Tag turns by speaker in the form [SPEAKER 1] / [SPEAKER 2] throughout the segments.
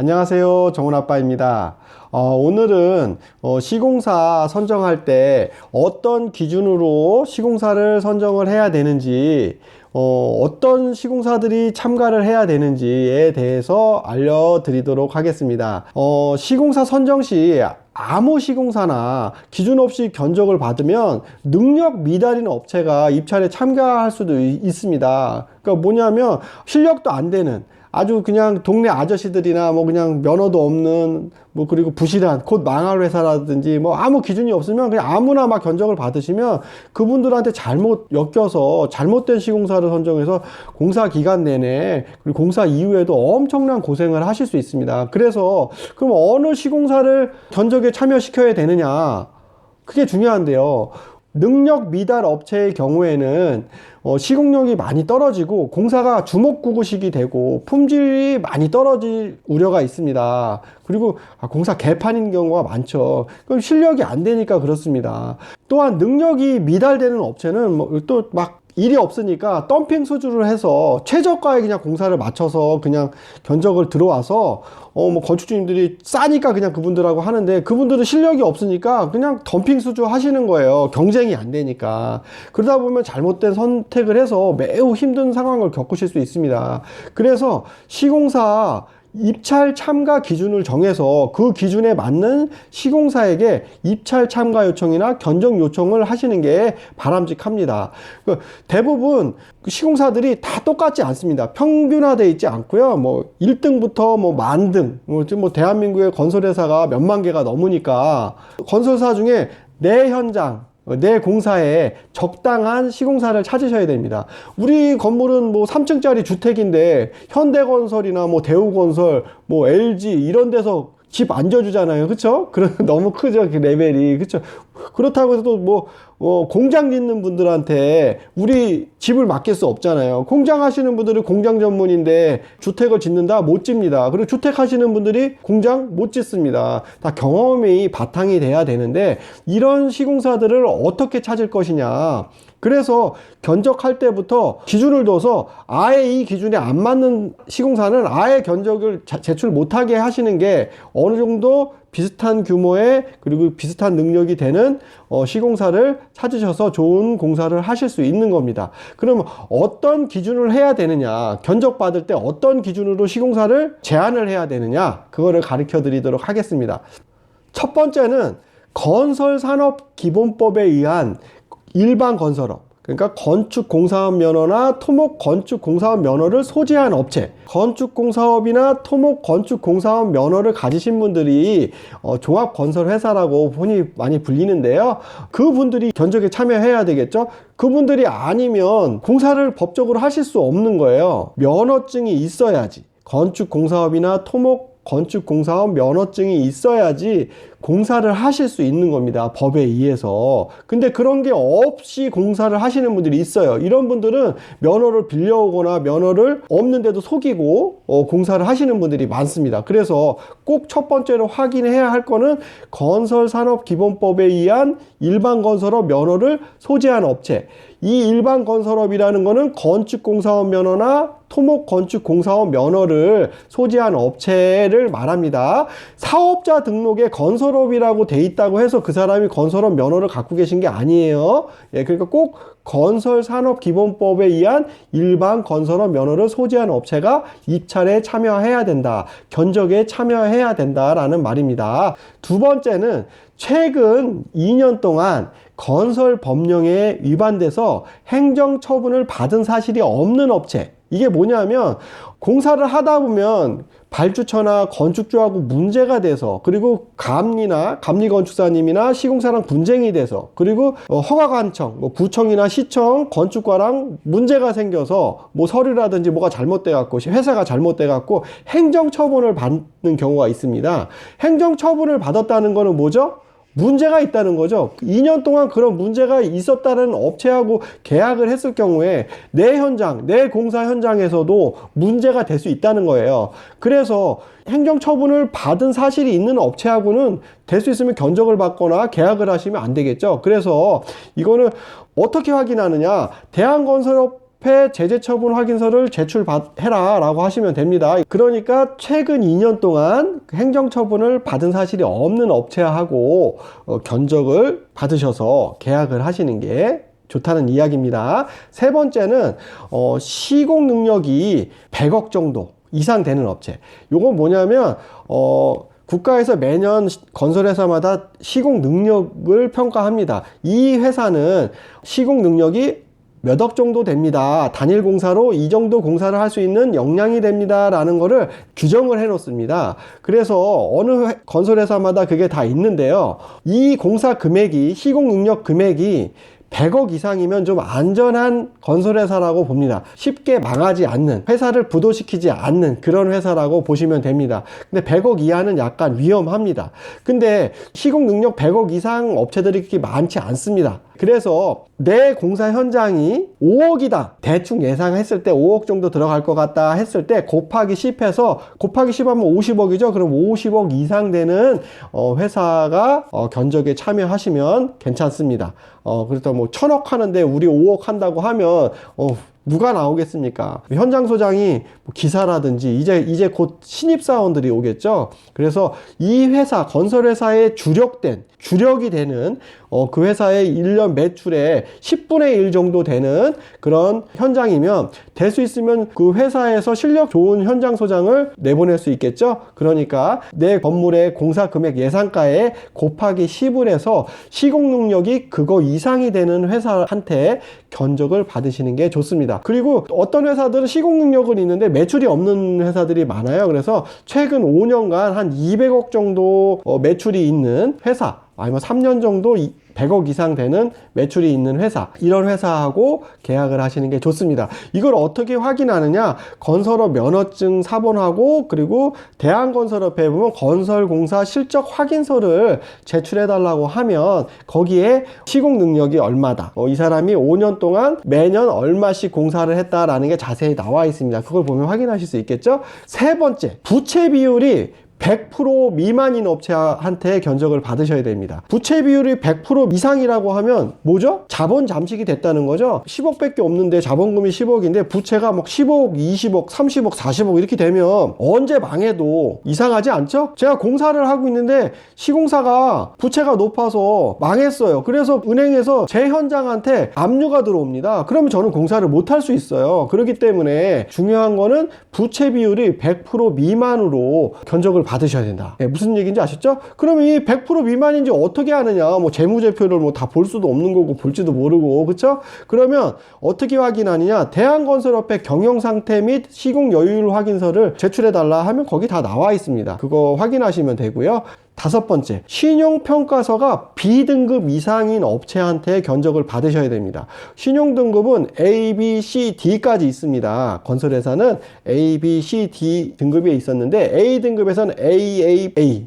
[SPEAKER 1] 안녕하세요. 정훈 아빠입니다. 어, 오늘은 어, 시공사 선정할 때 어떤 기준으로 시공사를 선정을 해야 되는지 어, 어떤 시공사들이 참가를 해야 되는지에 대해서 알려드리도록 하겠습니다. 어, 시공사 선정 시 아무 시공사나 기준 없이 견적을 받으면 능력 미달인 업체가 입찰에 참가할 수도 이- 있습니다. 그러니까 뭐냐면 실력도 안 되는 아주 그냥 동네 아저씨들이나 뭐 그냥 면허도 없는 뭐 그리고 부실한 곧 망할 회사라든지 뭐 아무 기준이 없으면 그냥 아무나 막 견적을 받으시면 그분들한테 잘못 엮여서 잘못된 시공사를 선정해서 공사 기간 내내 그리고 공사 이후에도 엄청난 고생을 하실 수 있습니다. 그래서 그럼 어느 시공사를 견적에 참여시켜야 되느냐? 그게 중요한데요. 능력 미달 업체의 경우에는 어, 시공력이 많이 떨어지고 공사가 주먹구구식이 되고 품질이 많이 떨어질 우려가 있습니다. 그리고 아, 공사 개판인 경우가 많죠. 그럼 실력이 안 되니까 그렇습니다. 또한 능력이 미달되는 업체는 뭐 또막 일이 없으니까 덤핑 수주를 해서 최저가에 그냥 공사를 맞춰서 그냥 견적을 들어와서 어 뭐 건축주님들이 싸니까 그냥 그분들하고 하는데 그분들은 실력이 없으니까 그냥 덤핑 수주 하시는 거예요. 경쟁이 안 되니까. 그러다 보면 잘못된 선택을 해서 매우 힘든 상황을 겪으실 수 있습니다. 그래서 시공사 입찰 참가 기준을 정해서 그 기준에 맞는 시공사에게 입찰 참가 요청이나 견적 요청을 하시는 게 바람직합니다. 그 대부분 그 시공사들이 다 똑같지 않습니다. 평균화되어 있지 않고요. 뭐 1등부터 뭐 만등, 뭐뭐 대한민국의 건설회사가 몇만 개가 넘으니까 건설사 중에 내 현장 내 공사에 적당한 시공사를 찾으셔야 됩니다. 우리 건물은 뭐 3층짜리 주택인데 현대건설이나 뭐 대우건설, 뭐 LG 이런 데서 집 앉아주잖아요. 그쵸? 그런, 너무 크죠. 그 레벨이. 그쵸? 그렇다고 해서 뭐, 어, 공장 짓는 분들한테 우리 집을 맡길 수 없잖아요. 공장 하시는 분들은 공장 전문인데 주택을 짓는다? 못 집니다. 그리고 주택 하시는 분들이 공장 못 짓습니다. 다 경험이 바탕이 돼야 되는데 이런 시공사들을 어떻게 찾을 것이냐. 그래서 견적할 때부터 기준을 둬서 아예 이 기준에 안 맞는 시공사는 아예 견적을 자- 제출 못하게 하시는 게 어느 정도 비슷한 규모의 그리고 비슷한 능력이 되는 어, 시공사를 찾으셔서 좋은 공사를 하실 수 있는 겁니다. 그러면 어떤 기준을 해야 되느냐, 견적 받을 때 어떤 기준으로 시공사를 제안을 해야 되느냐, 그거를 가르쳐 드리도록 하겠습니다. 첫 번째는 건설산업기본법에 의한 일반 건설업 그러니까 건축공사업 면허나 토목 건축공사업 면허를 소지한 업체 건축공사업이나 토목 건축공사업 면허를 가지신 분들이 어, 종합건설회사라고 흔히 많이 불리는데요. 그분들이 견적에 참여해야 되겠죠? 그분들이 아니면 공사를 법적으로 하실 수 없는 거예요. 면허증이 있어야지 건축공사업이나 토목 건축공사업 면허증이 있어야지 공사를 하실 수 있는 겁니다. 법에 의해서. 근데 그런 게 없이 공사를 하시는 분들이 있어요. 이런 분들은 면허를 빌려오거나 면허를 없는데도 속이고 어, 공사를 하시는 분들이 많습니다. 그래서 꼭 첫 번째로 확인해야 할 거는 건설산업기본법에 의한 일반 건설업 면허를 소지한 업체. 이 일반 건설업이라는 거는 건축공사업 면허나 토목 건축공사업 면허를 소지한 업체를 말합니다. 사업자 등록에 건설업이라고 돼 있다고 해서 그 사람이 건설업 면허를 갖고 계신 게 아니에요. 예, 그러니까 꼭 건설산업기본법에 의한 일반 건설업 면허를 소지한 업체가 입찰에 참여해야 된다. 견적에 참여해야 된다라는 말입니다. 두 번째는 최근 2년 동안 건설 법령에 위반돼서 행정 처분을 받은 사실이 없는 업체. 이게 뭐냐면 공사를 하다 보면 발주처나 건축주하고 문제가 돼서 그리고 감리나 감리 건축사님이나 시공사랑 분쟁이 돼서 그리고 어, 허가관청, 뭐 구청이나 시청, 건축과랑 문제가 생겨서 뭐 서류라든지 뭐가 잘못돼 갖고 회사가 잘못돼 갖고 행정처분을 받는 경우가 있습니다. 행정처분을 받았다는 거는 뭐죠? 문제가 있다는 거죠. 2년 동안 그런 문제가 있었다는 업체하고 계약을 했을 경우에 내 현장, 내 공사 현장에서도 문제가 될 수 있다는 거예요. 그래서 행정 처분을 받은 사실이 있는 업체하고는 될 수 있으면 견적을 받거나 계약을 하시면 안 되겠죠. 그래서 이거는 어떻게 확인하느냐. 대한건설업 건설업회 제재 처분 확인서를 제출해라 라고 하시면 됩니다. 그러니까 최근 2년 동안 행정 처분을 받은 사실이 없는 업체하고 어, 견적을 받으셔서 계약을 하시는 게 좋다는 이야기입니다. 세 번째는 어, 시공 능력이 100억 정도 이상 되는 업체. 요건 뭐냐면 어, 국가에서 매년 시- 건설 회사마다 시공 능력을 평가합니다. 이 회사는 시공 능력이 몇 억 정도 됩니다. 단일 공사로 이 정도 공사를 할 수 있는 역량이 됩니다. 라는 거를 규정을 해 놓습니다. 그래서 어느 회- 건설회사마다 그게 다 있는데요. 이 공사 금액이, 시공 능력 금액이 100억 이상이면 좀 안전한 건설회사라고 봅니다. 쉽게 망하지 않는, 회사를 부도시키지 않는 그런 회사라고 보시면 됩니다. 근데 100억 이하는 약간 위험합니다. 근데 시공 능력 100억 이상 업체들이 그렇게 많지 않습니다. 그래서 내 공사 현장이 5억이다. 대충 예상했을 때 5억 정도 들어갈 것 같다 했을 때 곱하기 10 해서 곱하기 10 하면 50억이죠. 그럼 50억 이상 되는 어, 회사가 어, 견적에 참여하시면 괜찮습니다. 어, 그래서 뭐 천억 하는데 우리 5억 한다고 하면 어, 누가 나오겠습니까? 현장 소장이 뭐 기사라든지 이제 이제 곧 신입 사원들이 오겠죠. 그래서 이 회사 건설 회사의 주력된 주력이 되는 어, 그 회사의 1년 매출의 10분의 1 정도 되는 그런 현장이면 될 수 있으면 그 회사에서 실력 좋은 현장 소장을 내보낼 수 있겠죠. 그러니까 내 건물의 공사 금액 예상가에 곱하기 10을 해서 시공 능력이 그거 이상이 되는 회사한테 견적을 받으시는 게 좋습니다. 그리고 어떤 회사들은 시공 능력은 있는데 매출이 없는 회사들이 많아요. 그래서 최근 5년간 한 200억 정도 어, 매출이 있는 회사 아니면 3년 정도 이- 100억 이상 되는 매출이 있는 회사 이런 회사하고 계약을 하시는 게 좋습니다. 이걸 어떻게 확인하느냐? 건설업 면허증 사본하고 그리고 대한건설업에 보면 건설공사 실적 확인서를 제출해 달라고 하면 거기에 시공 능력이 얼마다. 어, 이 사람이 5년 동안 매년 얼마씩 공사를 했다라는 게 자세히 나와 있습니다. 그걸 보면 확인하실 수 있겠죠? 세 번째, 부채 비율이 100% 미만인 업체한테 견적을 받으셔야 됩니다. 부채 비율이 100% 이상이라고 하면 뭐죠? 자본 잠식이 됐다는 거죠. 10억밖에 없는데 자본금이 10억인데 부채가 막 15억, 20억, 30억, 40억 이렇게 되면 언제 망해도 이상하지 않죠? 제가 공사를 하고 있는데 시공사가 부채가 높아서 망했어요. 그래서 은행에서 제 현장한테 압류가 들어옵니다. 그러면 저는 공사를 못 할 수 있어요. 그렇기 때문에 중요한 거는 부채 비율이 100% 미만으로 견적을 받으셔야 된다. 예, 무슨 얘기인지 아셨죠? 그러면 이 100% 미만인지 어떻게 아느냐? 뭐 재무제표를 뭐 다 볼 수도 없는 거고 볼지도 모르고 그렇죠? 그러면 어떻게 확인하느냐? 대한건설업회 경영 상태 및 시공 여율 확인서를 제출해 달라 하면 거기 다 나와 있습니다. 그거 확인하시면 되고요. 다섯 번째, 신용평가서가 B등급 이상인 업체한테 견적을 받으셔야 됩니다. 신용등급은 A, B, C, D까지 있습니다. 건설회사는 A, B, C, D 등급에 있었는데 A 등급에서는 A, A, A,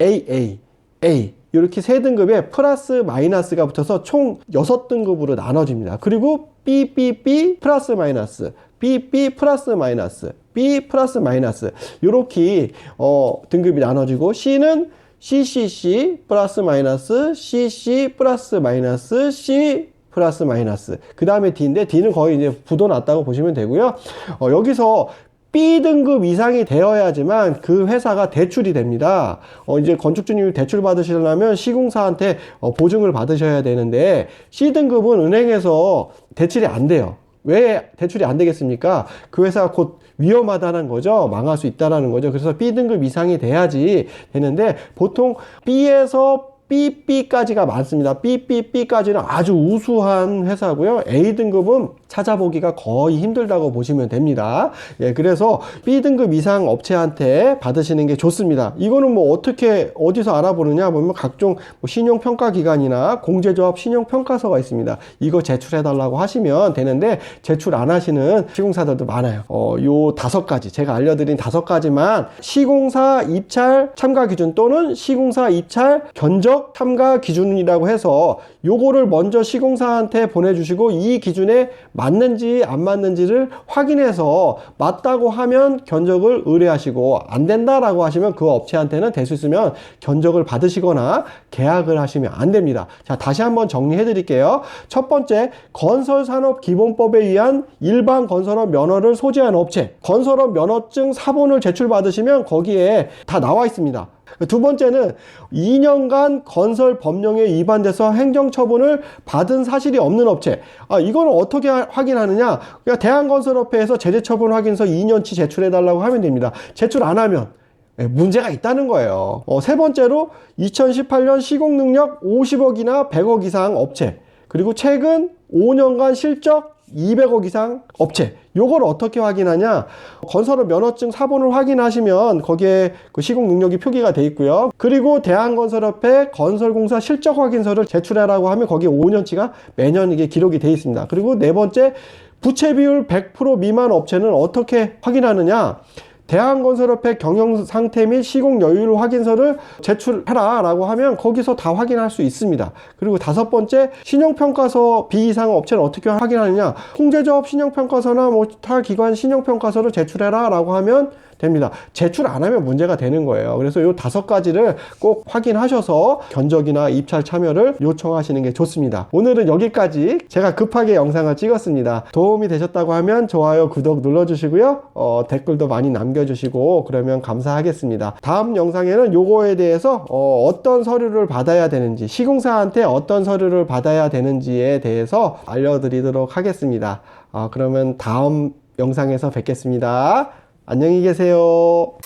[SPEAKER 1] A, A, A 이렇게 세 등급에 플러스 마이너스가 붙어서 총 여섯 등급으로 나눠집니다. 그리고 B, B, B 플러스 마이너스, B, B 플러스 마이너스, B 플러스 마이너스 이렇게 어, 등급이 나눠지고 C는 CCC 플러스 마이너스, CC 플러스 마이너스, C 플러스 마이너스. 그 다음에 D인데 D는 거의 이제 부도 났다고 보시면 되고요. 어, 여기서 B등급 이상이 되어야지만 그 회사가 대출이 됩니다. 어, 이제 건축주님이 대출 받으시려면 시공사한테 어, 보증을 받으셔야 되는데 C등급은 은행에서 대출이 안 돼요. 왜 대출이 안 되겠습니까? 그 회사가 곧 위험하다는 거죠. 망할 수 있다는 거죠. 그래서 B등급 이상이 돼야지 되는데 보통 B에서 BB까지가 많습니다. BBB까지는 아주 우수한 회사고요. A등급은 찾아보기가 거의 힘들다고 보시면 됩니다. 예, 그래서 B등급 이상 업체한테 받으시는 게 좋습니다. 이거는 뭐 어떻게, 어디서 알아보느냐 보면 각종 뭐 신용평가 기관이나 공제조합 신용평가서가 있습니다. 이거 제출해 달라고 하시면 되는데 제출 안 하시는 시공사들도 많아요. 어, 요 다섯 가지, 제가 알려드린 다섯 가지만 시공사 입찰 참가 기준 또는 시공사 입찰 견적 참가 기준이라고 해서 요거를 먼저 시공사한테 보내주시고 이 기준에 맞 는지 안 맞는지를 확인해서 맞다고 하면 견적을 의뢰하시고 안 된다라고 하시면 그 업체한테는 될수 있으면 견적을 받으시거나 계약을 하시면 안 됩니다. 자, 다시 한번 정리해 드릴게요. 첫 번째, 건설산업 기본법에 의한 일반 건설업 면허를 소지한 업체, 건설업 면허증 사본을 제출받으시면 거기에 다 나와 있습니다. 두 번째는 2년간 건설 법령에 위반돼서 행정처분을 받은 사실이 없는 업체. 아, 이거는 어떻게 하- 확인하느냐? 그냥 대한건설업회에서 제재처분 확인서 2년치 제출해달라고 하면 됩니다. 제출 안 하면 예, 문제가 있다는 거예요. 어, 세 번째로 2018년 시공능력 50억이나 100억 이상 업체. 그리고 최근 5년간 실적 200억 이상 업체. 요걸 어떻게 확인하냐? 건설업 면허증 사본을 확인하시면 거기에 그 시공 능력이 표기가 돼 있고요. 그리고 대한건설협회 건설공사 실적 확인서를 제출하라고 하면 거기에 5년치가 매년 이게 기록이 돼 있습니다. 그리고 네 번째 부채 비율 100% 미만 업체는 어떻게 확인하느냐? 대한건설협회 경영 상태 및 시공 여율 확인서를 제출하라라고 하면 거기서 다 확인할 수 있습니다. 그리고 다섯 번째 신용평가서 B 이상 업체는 어떻게 확인하느냐? 통제조합 신용평가서나 뭐 타 기관 신용평가서를 제출해라 라고 하면 됩니다. 제출 안 하면 문제가 되는 거예요. 그래서 이 다섯 가지를 꼭 확인하셔서 견적이나 입찰 참여를 요청하시는 게 좋습니다. 오늘은 여기까지 제가 급하게 영상을 찍었습니다. 도움이 되셨다고 하면 좋아요, 구독 눌러주시고요. 어, 댓글도 많이 남겨주시고 그러면 감사하겠습니다. 다음 영상에는 요거에 대해서 어, 어떤 서류를 받아야 되는지 시공사한테 어떤 서류를 받아야 되는지에 대해서 알려드리도록 하겠습니다. 아, 그러면 다음 영상에서 뵙겠습니다. 안녕히 계세요.